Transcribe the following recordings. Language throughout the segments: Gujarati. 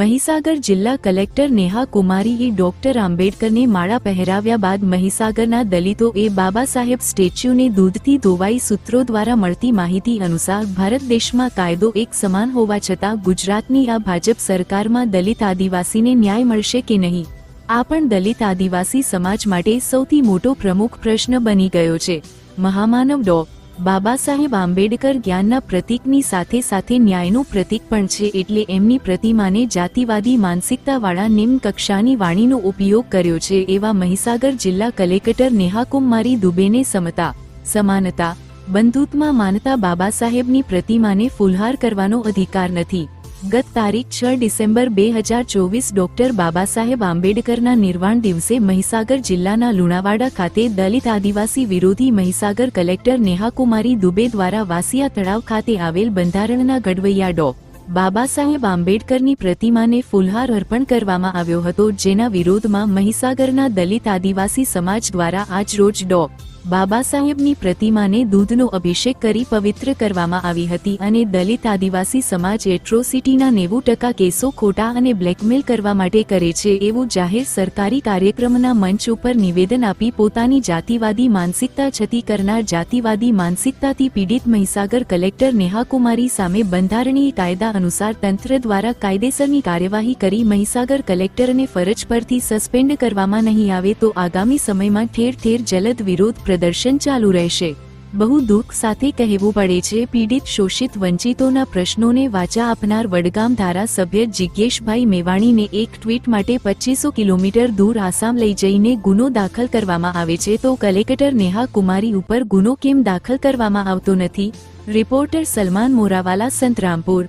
મહીસાગર જિલ્લા કલેક્ટર નેહા કુમારીએ ડોક્ટર આંબેડકરને માળા પહેરાવ્યા બાદ મહીસાગરના દલિતોએ બાબા સાહેબ સ્ટેચ્યુને દૂધથી ધોવાઈ સૂત્રો દ્વારા મળતી માહિતી અનુસાર ભારત દેશમાં કાયદો એક સમાન હોવા છતાં ગુજરાતની આ ભાજપ સરકારમાં દલિત આદિવાસીને ન્યાય મળશે કે નહીં? આ પણ દલિત આદિવાસી સમાજ માટે સૌથી મોટો પ્રમુખ પ્રશ્ન બની ગયો છે. મહામાનવ ડો બાબા સાહેબ આંબેડકર જ્ઞાનના પ્રતીકની સાથે સાથે ન્યાયનું પ્રતીક પણ છે એટલે એમની પ્રતિમાને જાતિવાદી માનસિકતાવાળા નિમ્ન કક્ષાની વાણીનો ઉપયોગ કર્યો છે એવા મહીસાગર જિલ્લા કલેક્ટર નેહાકુમારી દુબેને સમતા, સમાનતા બંધુત્વમાં માનતા બાબા સાહેબની પ્રતિમાને ફુલહાર કરવાનો અધિકાર નથી. ગત તારીખ છ ડિસેમ્બર બે હજાર ચોવીસ ડોક્ટર બાબા સાહેબ આંબેડકરના નિર્વાણ દિવસે મહીસાગર જિલ્લાના લુણાવાડા ખાતે દલિત આદિવાસી વિરોધી મહીસાગર કલેક્ટર નેહાકુમારી દુબે દ્વારા વાસિયા તળાવ ખાતે આવેલ બંધારણના ગઢવૈયા ડો. બાબા સાહેબ આંબેડકરની પ્રતિમાને ફુલહાર અર્પણ કરવામાં આવ્યો હતો, જેના વિરોધમાં મહીસાગરના દલિત આદિવાસી સમાજ દ્વારા આજરોજ ડો. બાબા સાહેબની પ્રતિમાને દૂધનો અભિષેક કરી પવિત્ર કરવામાં આવી હતી અને દલિત આદિવાસી સમાજ એટ્રોસિટીના નેવું ટકા કેસો ખોટા અને બ્લેકમેલ કરવા માટે કરે છે એવું જાહેર સરકારી કાર્યક્રમના મંચ ઉપર નિવેદન આપી પોતાની જાતિવાદી માનસિકતા છતી કરનાર જાતિવાદી માનસિકતાથી પીડિત મહીસાગર કલેક્ટર નેહાકુમારી સામે બંધારણીય કાયદા અનુસાર તંત્ર દ્વારા કાયદેસરની કાર્યવાહી કરી મહીસાગર કલેક્ટરને ફરજ પરથી સસ્પેન્ડ કરવામાં નહીં આવે તો આગામી સમયમાં ઠેર ઠેર જલદ વિરોધ પ્રદર્શન ચાલુ રહેશે. બહુ દુઃખ સાથે કહેવું પડે છે પીડિત શોષિત વંચિતોના પ્રશ્નોને વાચા આપનાર વડગામ ધારાસભ્ય જિજ્ઞેશભાઈ મેવાણીને એક ટ્વીટ માટે પચીસો કિલોમીટર દૂર આસામ લઈ જઈને ગુનો દાખલ કરવામાં આવે છે તો કલેક્ટર નેહા કુમારી ઉપર ગુનો કેમ દાખલ કરવામાં આવતો નથી? રિપોર્ટર સલમાન મોરાવાલા સંતરામપુર.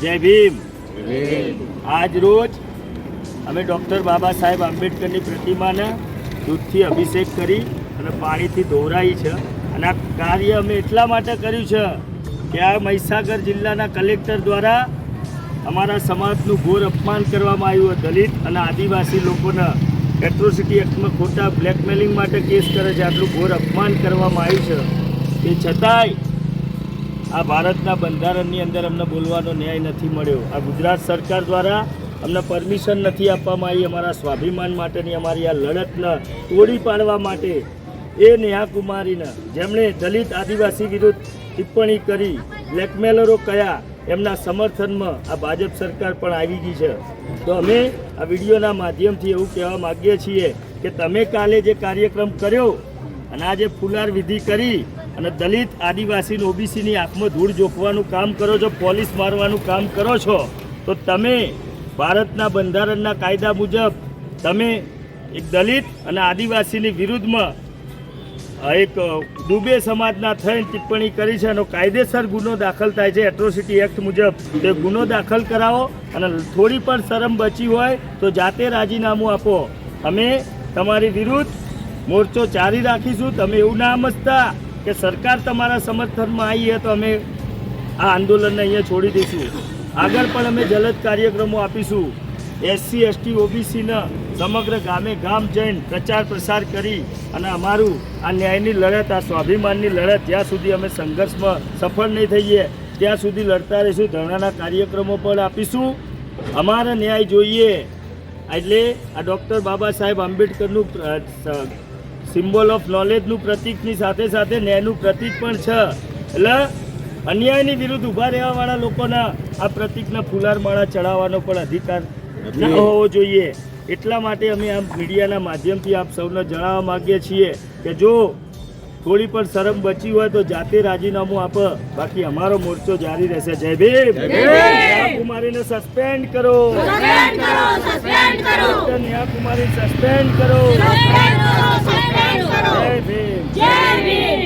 જય ભીમ. આજ રોજ અમે ડૉક્ટર બાબા સાહેબ આંબેડકરની પ્રતિમાને દૂધથી અભિષેક કરી અને પાણીથી દોહરાઈ છે. અને આ કાર્ય અમે એટલા માટે કર્યું છે કે આ મહીસાગર જિલ્લાના કલેક્ટર દ્વારા અમારા સમાજનું ઘોર અપમાન કરવામાં આવ્યું. દલિત અને આદિવાસી લોકોના એટ્રોસિટી એક્ટમાં ખોટા બ્લેકમેલિંગ માટે કેસ કરે છે. આટલું ઘોર અપમાન કરવામાં આવ્યું છે. તે છતાંય આ ભારતના બંધારણની અંદર અમને બોલવાનો ન્યાય નથી મળ્યો. આ ગુજરાત સરકાર દ્વારા અમને પરમિશન નથી આપવામાં આવી અમારા સ્વાભિમાન માટેની અમારી આ લડતને તોડી પાડવા માટે એ નેહાકુમારીને જેમણે દલિત આદિવાસી વિરુદ્ધ ટિપ્પણી કરી બ્લેકમેલરો કયા, એમના સમર્થનમાં આ ભાજપ સરકાર પણ આવી ગઈ છે. તો અમે આ વિડીયોના માધ્યમથી એવું કહેવા માગીએ છીએ કે તમે કાલે જે કાર્યક્રમ કર્યો અને આજે ફુલાર વિધિ કરી અને દલિત આદિવાસી ઓબીસીની આંખમાં ધૂળ જોખવાનું કામ કરો છો, પોલીસ મારવાનું કામ કરો છો, તો તમે ભારતના બંધારણના કાયદા મુજબ તમે એક દલિત અને આદિવાસીની વિરુદ્ધમાં એક દુબે સમાજના થઈને ટિપ્પણી કરી છે એનો કાયદેસર ગુનો દાખલ થાય છે એટ્રોસિટી એક્ટ મુજબ. તે ગુનો દાખલ કરાવો અને થોડી પણ શરમ બચી હોય તો જાતે રાજીનામું આપો. અમે તમારી વિરુદ્ધ મોરચો ચારી રાખીશું. તમે એવું ના સમજતા કે સરકાર તમારા સમર્થનમાં આવી તો અમે આ આંદોલનને અહીંયા છોડી દઈશું. આગળ પણ અમે જલદ કાર્યક્રમો આપીશું. એસસી એસટી ઓબીસીના સમગ્ર ગામે ગામ જઈને પ્રચાર પ્રસાર કરી અને અમારું આ ન્યાયની લડત, આ સ્વાભિમાનની લડત, જ્યાં સુધી અમે સંઘર્ષમાં સફળ નહીં થઈએ, ત્યાં સુધી લડતા રહીશું, ધરણાના કાર્યક્રમો પણ આપીશું. અમારા ન્યાય જોઈએ. એટલે આ doctor Baba Saheb આંબેડકરનું symbol of નોલેજનું પ્રતીકની સાથે સાથે ન્યાયનું પ્રતીક પણ છે. એટલે અન્યાયની વિરુદ્ધ ઊભા રહેવાવાળા લોકોના આ પ્રતિકના ફુલાર માળા ચડાવવાનો પણ અધિકાર ન હોવો જોઈએ. એટલા માટે અમે આ મીડિયાના માધ્યમથી આપ સૌને જણાવવા માગીએ છીએ કે જો થોડી પણ શરમ બચી હોય તો જાતે રાજીનામું આપ. બાકી અમારો મોરચો જારી રહેશે. જય ભીમ. કુમારીને સસ્પેન્ડ કરો. સસ્પેન્ડ કરો સસ્પેન્ડ નેહા કુમારી સસ્પેન્ડ કરો. સસ્પેન્ડ કરો સસ્પેન્ડ કરો. જય જય ભીમ.